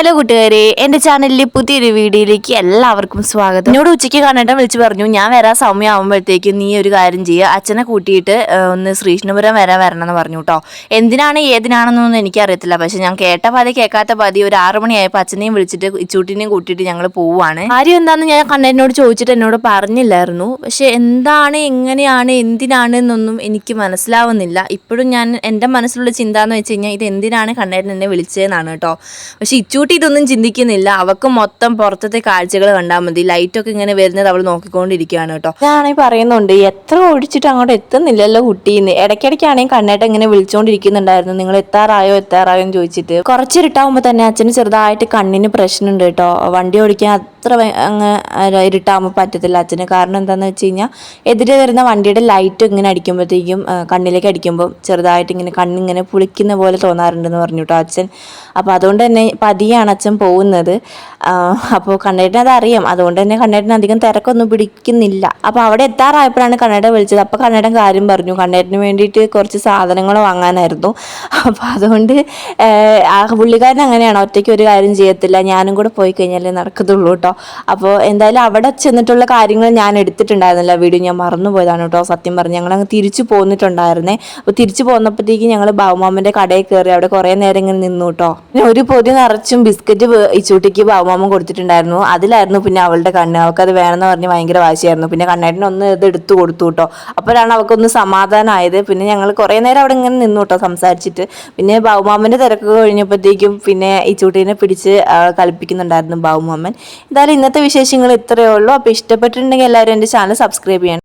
Hello കൂട്ടുകാരെ എന്റെ ചാനലിലെ പുതിയൊരു വീഡിയോയിലേക്ക് എല്ലാവർക്കും സ്വാഗതം. എന്നോട് ഉച്ചയ്ക്ക് കണ്ടിട്ട് വിളിച്ചു പറഞ്ഞു ഞാൻ വരാൻ സൗമ്യ ആകുമ്പോഴത്തേക്കും നീ ഒരു കാര്യം ചെയ്യുക അച്ഛനെ കൂട്ടിയിട്ട് ഒന്ന് ശ്രീകൃഷ്ണപുരം വരെ വരണം എന്ന് പറഞ്ഞു കേട്ടോ എന്തിനാണ് ഏതിനാണെന്നൊന്നും എനിക്കറിയത്തില്ല. പക്ഷെ ഞാൻ കേട്ട പാതി കേൾക്കാത്ത പാതി ഒരു ആറ് മണിയായപ്പോൾ അച്ഛനെയും വിളിച്ചിട്ട് ഇച്ചൂട്ടിനെയും കൂട്ടിയിട്ട് ഞങ്ങൾ പോവുകയാണ് കാര്യം എന്താണെന്ന് ഞാൻ കണ്ണനോട് ചോദിച്ചിട്ട് എന്നോട് പറഞ്ഞില്ലായിരുന്നു. പക്ഷെ എന്താണ് എങ്ങനെയാണ് എന്തിനാണ് എന്നൊന്നും എനിക്ക് മനസ്സിലാവുന്നില്ല. ഇപ്പോഴും ഞാൻ എന്റെ മനസ്സിലുള്ള ചിന്ത എന്ന് വെച്ച് കഴിഞ്ഞാൽ ഇത് എന്തിനാണ് കണ്ണേരൻ എന്നെ വിളിച്ചതെന്നാണ് കേട്ടോ പക്ഷെ ഇച്ചൂട്ടി ഇതൊന്നും ചിന്തിക്കുന്നില്ല. അവക്ക് മൊത്തം പുറത്തെ കാഴ്ചകൾ കണ്ടാൽ മതി. ലൈറ്റ് ഒക്കെ ഇങ്ങനെ വരുന്നത് അവൾ നോക്കിക്കൊണ്ടിരിക്കുകയാണ് കേട്ടോ. ഞാനാണെങ്കിൽ പറയുന്നുണ്ട് എത്ര ഓടിച്ചിട്ട് അങ്ങോട്ട് എത്തുന്നില്ലല്ലോ കുട്ടീന്ന് ഇടയ്ക്കിടയ്ക്കാണെങ്കിൽ കണ്ണേട്ട ഇങ്ങനെ വിളിച്ചുകൊണ്ടിരിക്കുന്നുണ്ടായിരുന്നു നിങ്ങൾ എത്താറായോ? എത്താറായോ എന്ന് ചോദിച്ചിട്ട് കുറച്ചിരുട്ടാവുമ്പോൾ തന്നെ അച്ഛന് ചെറുതായിട്ട് കണ്ണിന് പ്രശ്നമുണ്ട് കേട്ടോ. വണ്ടി ഓടിക്കാൻ അത്ര അങ്ങ് ഇരുട്ടാകുമ്പോൾ പറ്റത്തില്ല അച്ഛന്. കാരണം എന്താണെന്ന് വെച്ച് കഴിഞ്ഞാൽ എതിരെ വരുന്ന വണ്ടിയുടെ ലൈറ്റ് ഇങ്ങനെ അടിക്കുമ്പോഴത്തേക്കും കണ്ണിലേക്ക് അടിക്കുമ്പോൾ ചെറുതായിട്ട് ഇങ്ങനെ കണ്ണിങ്ങനെ പുളിക്കുന്ന പോലെ തോന്നാറുണ്ടെന്ന് പറഞ്ഞു കേട്ടോ അച്ഛൻ. അപ്പോൾ അതുകൊണ്ട് തന്നെ പതിയാണ് അച്ഛൻ പോകുന്നത്. അപ്പോൾ കണ്ണേട്ടന് അത് അറിയാം. അതുകൊണ്ട് തന്നെ കണ്ണേട്ടന് അധികം തിരക്കൊന്നും പിടിക്കുന്നില്ല. അപ്പോൾ അവിടെ എത്താറായപ്പോഴാണ് കണ്ണേട്ടൻ വിളിച്ചത്. അപ്പോൾ കണ്ണേട്ടൻ കാര്യം പറഞ്ഞു. കണ്ണേട്ടന് വേണ്ടിയിട്ട് കുറച്ച് സാധനങ്ങൾ വാങ്ങാനായിരുന്നു. അപ്പോൾ അതുകൊണ്ട് ആ പുള്ളിക്കാരൻ അങ്ങനെയാണ്. ഒറ്റയ്ക്ക് ഒരു കാര്യം ചെയ്യത്തില്ല. ഞാനും കൂടെ പോയി കഴിഞ്ഞാലേ നടക്കത്തുള്ളൂ കേട്ടോ അപ്പോൾ എന്തായാലും അവിടെ ചെന്നിട്ടുള്ള കാര്യങ്ങൾ ഞാൻ എടുത്തിട്ടുണ്ടായിരുന്നില്ല. വീഡിയോ ഞാൻ മറന്നുപോയതാണ് കേട്ടോ സത്യം പറഞ്ഞു ഞങ്ങൾ അങ്ങ് തിരിച്ചു പോന്നിട്ടുണ്ടായിരുന്നേ. അപ്പോൾ തിരിച്ചു പോന്നപ്പോഴത്തേക്ക് ഞങ്ങൾ ബാബുമാമന്റെ കടയിൽ കയറി അവിടെ കുറേ നേരം ഇങ്ങനെ നിന്നു കേട്ടോ ഒരു പൊതി നിറച്ചും ബിസ്ക്കറ്റ് ഇച്ചൂട്ടിക്ക് ബാബുമാമൻ കൊടുത്തിട്ടുണ്ടായിരുന്നു. അതിലായിരുന്നു പിന്നെ അവളുടെ കണ്ണ്. അവൾക്ക് അത് വേണമെന്ന് പറഞ്ഞ് ഭയങ്കര വാശിയായിരുന്നു. പിന്നെ കണ്ണേട്ടൻ ഒന്ന് ഇത് എടുത്തു കൊടുത്തു കേട്ടോ. അപ്പോഴാണ് അവൾക്കൊന്ന് സമാധാനമായത്. പിന്നെ ഞങ്ങൾ കുറേ നേരം അവിടെ ഇങ്ങനെ നിന്നു കേട്ടോ സംസാരിച്ചിട്ട്. പിന്നെ ബാബുമാമന്റെ തിരക്ക് കഴിഞ്ഞപ്പോഴത്തേക്കും പിന്നെ ഈ ചൂട്ടീനെ പിടിച്ച് കളിപ്പിക്കുന്നുണ്ടായിരുന്നു ബാബുമാമൻ. എന്തായാലും ഇന്നത്തെ വിശേഷങ്ങൾ ഇത്രയേ ഉള്ളൂ. അപ്പോൾ ഇഷ്ടപ്പെട്ടിട്ടുണ്ടെങ്കിൽ എല്ലാവരും എന്റെ ചാനൽ സബ്സ്ക്രൈബ് ചെയ്യണം.